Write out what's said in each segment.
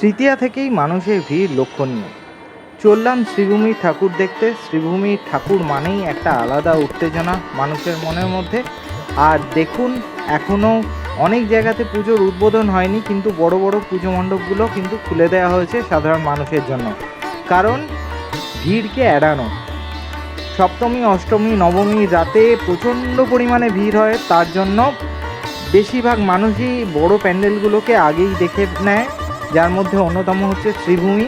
তৃতীয়া থেকেই মানুষের ভিড় লক্ষণীয়। চললাম শ্রীভূমির ঠাকুর দেখতে। শ্রীভূমির ঠাকুর মানেই একটা আলাদা উত্তেজনা মানুষের মনের মধ্যে। আর দেখুন এখনও অনেক জায়গাতে পুজোর উদ্বোধন হয়নি, কিন্তু বড় বড় পুজো মণ্ডপগুলো কিন্তু খুলে দেওয়া হয়েছে সাধারণ মানুষের জন্য। কারণ, ভিড়কে এড়ানো। সপ্তমী, অষ্টমী, নবমী রাতে প্রচণ্ড পরিমাণে ভিড় হয়, তার জন্য বেশিরভাগ মানুষই বড় প্যান্ডেলগুলোকে আগেই দেখে নেয়। যার মধ্যে অন্যতম হচ্ছে শ্রীভূমি।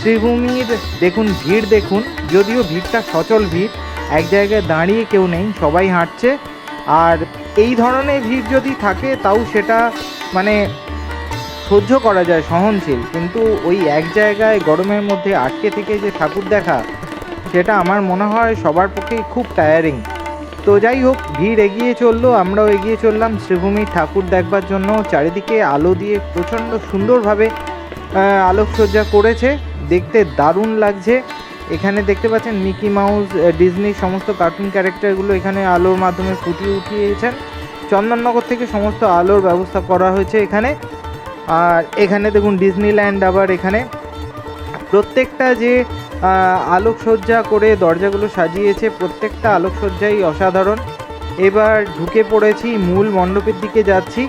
শ্রীভূমির দেখুন, ভিড় দেখুন, যদিও ভিড়টা সচল ভিড়, এক জায়গায় দাঁড়িয়ে কেউ নেই, সবাই হাঁটছে। আর এই ধরনের ভিড় যদি থাকে, তাও সেটা মানে সহ্য করা যায়, সহনশীল। কিন্তু ওই এক জায়গায় গরমের মধ্যে আটকে থেকে যে ঠাকুর দেখা, সেটা আমার মনে হয় সবার পক্ষেই খুব টায়ারিং তো যাই হোক ভিড় এগিয়ে চলল আমরাও এগিয়ে চললাম। শ্রীভূমির ঠাকুর দেখবার জন্য চারিদিকে আলো দিয়ে প্রচণ্ড সুন্দরভাবে আলোকসজ্জা করেছে। দেখতে দারুণ লাগছে। এখানে দেখতে পাচ্ছেন মিকি মাউস আহ, ডিজনির সমস্ত কার্টুন ক্যারেক্টারগুলো এখানে আলোর মাধ্যমে ফুটিয়ে উঠিয়েছেন। চন্দননগর থেকে সমস্ত আলোর ব্যবস্থা করা হয়েছে এখানে। আর এখানে দেখুন ডিজনিল্যান্ড আবার এখানে। প্রত্যেকটা যে আলোকসজ্জা করে দরজাগুলো সাজিয়েছে। প্রত্যেকটা আলোকসজ্জাই অসাধারণ। এবার ঢুকে পড়েছি মূল মণ্ডপের দিকে যাচ্ছি।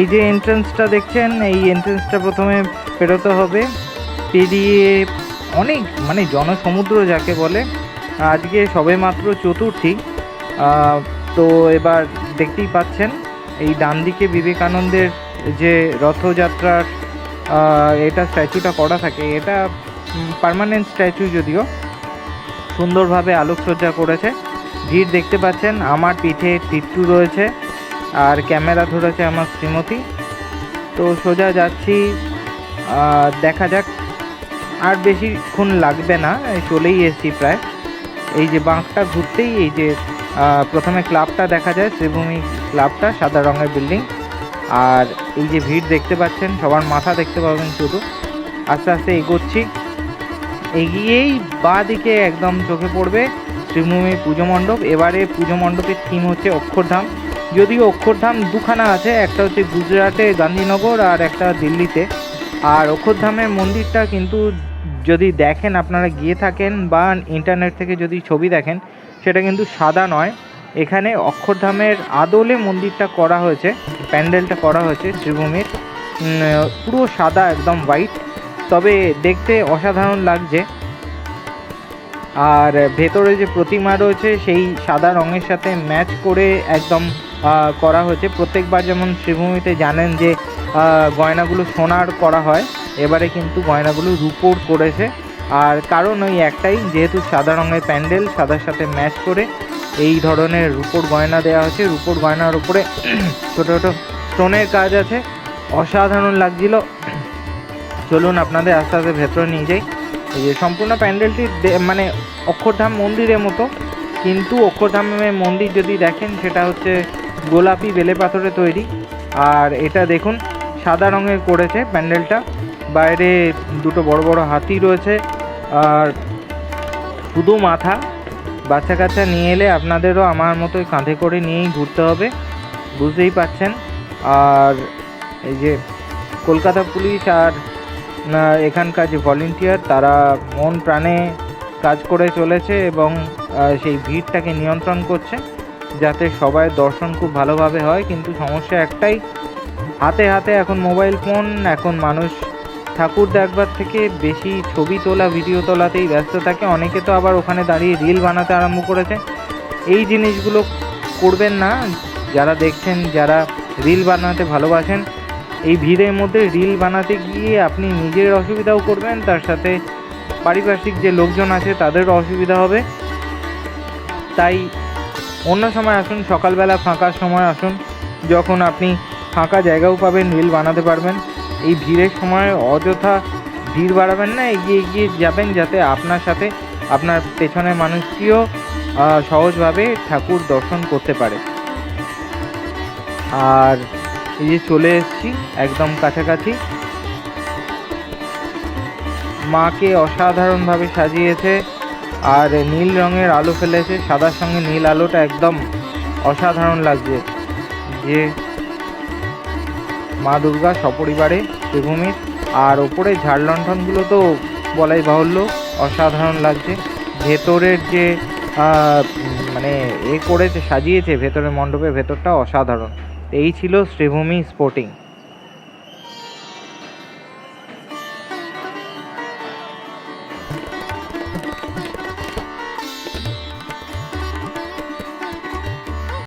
এই যে এন্ট্রান্সটা দেখছেন, এই এন্ট্রান্সটা প্রথমে পেরোতে হবে। পেরিয়ে অনেক মানে জনসমুদ্র যাকে বলে, আজকে সবেমাত্র চতুর্থী। তো এবার দেখতেই পাচ্ছেন, এই ডান দিকে বিবেকানন্দের যে রথযাত্রার এটা স্ট্যাচুটা করা থাকে। এটা পার্মানেন্ট স্ট্যাচু যদিও, সুন্দরভাবে আলোকসজ্জা করেছে। ভিড় দেখতে পাচ্ছেন, আমার পিঠে টিট্টু রয়েছে, আর ক্যামেরা ধরেছে আমার শ্রীমতী। তো সোজা যাচ্ছি দেখা যাক। আর বেশিক্ষণ লাগবে না চলেই এসেছি প্রায়। এই যে বাঁকটা ঘুরতেই এই যে প্রথমে ক্লাবটা দেখা যায়, শ্রীভূমি ক্লাবটা, সাদা রঙের বিল্ডিং। আর এই যে ভিড় দেখতে পাচ্ছেন, সবার মাথা দেখতে পাবেন শুধু। আস্তে আস্তে এগোচ্ছি। এগিয়েই বাঁ দিকে একদম চোখে পড়বে শ্রীভূমি পুজো মণ্ডপ। এবারে পুজো মণ্ডপের থিম হচ্ছে অক্ষরধাম। যদিও অক্ষরধাম দুখানা আছে, একটা হচ্ছে গুজরাটে গান্ধীনগর আর একটা দিল্লিতে। আর অক্ষরধামের মন্দিরটা কিন্তু যদি দেখেন, আপনারা গিয়ে থাকেন বা ইন্টারনেট থেকে যদি ছবি দেখেন, সেটা কিন্তু সাদা নয়। এখানে অক্ষরধামের আদলে মন্দিরটা করা হয়েছে, প্যান্ডেলটা করা হয়েছে শ্রীভূমির। পুরো সাদা একদম হোয়াইট তবে দেখতে অসাধারণ লাগছে। আর ভেতরে যে প্রতিমা রয়েছে, সেই সাদা রঙের সাথে ম্যাচ করে একদম করা হয়েছে। প্রত্যেকবার যেমন শ্রীভূমিতে জানেন যে গয়নাগুলো সোনার করা হয়, এবারে কিন্তু গয়নাগুলো রূপোর করেছে। আর কারণ ওই একটাই, যেহেতু সাদা রঙের প্যান্ডেল, সাদার সাথে ম্যাচ করে এই ধরনের রূপোর গয়না দেওয়া হয়েছে। রূপোর গয়নার উপরে ছোটো ছোটো স্টোনের কাজ আছে। অসাধারণ লাগছিল। চলুন আপনাদের আস্তে আস্তে ভেতরে নিয়ে যাই। এই যে সম্পূর্ণ প্যান্ডেলটি মানে অক্ষরধাম মন্দিরের মতো। কিন্তু অক্ষরধামের মন্দির যদি দেখেন, সেটা হচ্ছে গোলাপি বেলে পাথরে তৈরি। আর এটা দেখুন, সাদা রঙের করেছে প্যান্ডেলটা। বাইরে দুটো বড় বড় হাতি রয়েছে। আর শুধু মাথা বাচ্চা কাচ্চা নিয়ে এলে আপনাদেরও আমার মতোই কাঁধে করে নিয়েই ঘুরতে হবে, বুঝতেই পাচ্ছেন আর এই যে কলকাতা পুলিশ আর এখানকার যে ভলেন্টিয়ার তারা মন প্রাণে কাজ করে চলেছে এবং সেই ভিড়টাকে নিয়ন্ত্রণ করছে, যাতে সবাই দর্শন খুব ভালোভাবে হয়। কিন্তু সমস্যা একটাই, হাতে হাতে এখন মোবাইল ফোন এখন মানুষ ঠাকুর দেখবার থেকে বেশি ছবি তোলা ভিডিও তোলাতেই ব্যস্ত থাকে। অনেকে তো আবার ওখানে দাঁড়িয়ে রিল বানাতে আরম্ভ করেছে। এই জিনিসগুলো করবেন না। যারা দেখছেন, যারা রিল বানাতে ভালোবাসেন, এই ভিড়ের মধ্যে রিল বানাতে গিয়ে আপনি নিজের অসুবিধাও করবেন। তার সাথে পারিপার্শ্বিক যে লোকজন আছে তাদেরও অসুবিধা হবে। তাই অন্য সময় আসুন, সকালবেলা ফাঁকার সময় আসুন। যখন আপনি ফাঁকা জায়গাও পাবেন রিল বানাতে পারবেন। এই ভিড়ের সময় অযথা ভিড় বাড়াবেন না, এগিয়ে এগিয়ে যাবেন যাতে আপনার সাথে আপনার পেছনের মানুষটিও সহজভাবে ঠাকুর দর্শন করতে পারে। আর এই যে চলে এসেছি, একদম কাছাকাছি। মাকে অসাধারণভাবে সাজিয়েছে, আর নীল রঙের আলো ফেলেছে, সাদার সঙ্গে নীল আলোটা একদম অসাধারণ লাগছে। যে মা দুর্গা সপরিবারে শ্রীভূমির আর ওপরে ঝাড় লণ্ঠনগুলো তো বলাই বাহুল্য, অসাধারণ লাগছে। ভেতরের যে মানে এ করেছে, সাজিয়েছে ভেতরের মণ্ডপের ভেতরটা অসাধারণ। এই ছিল শ্রীভূমি স্পোর্টিং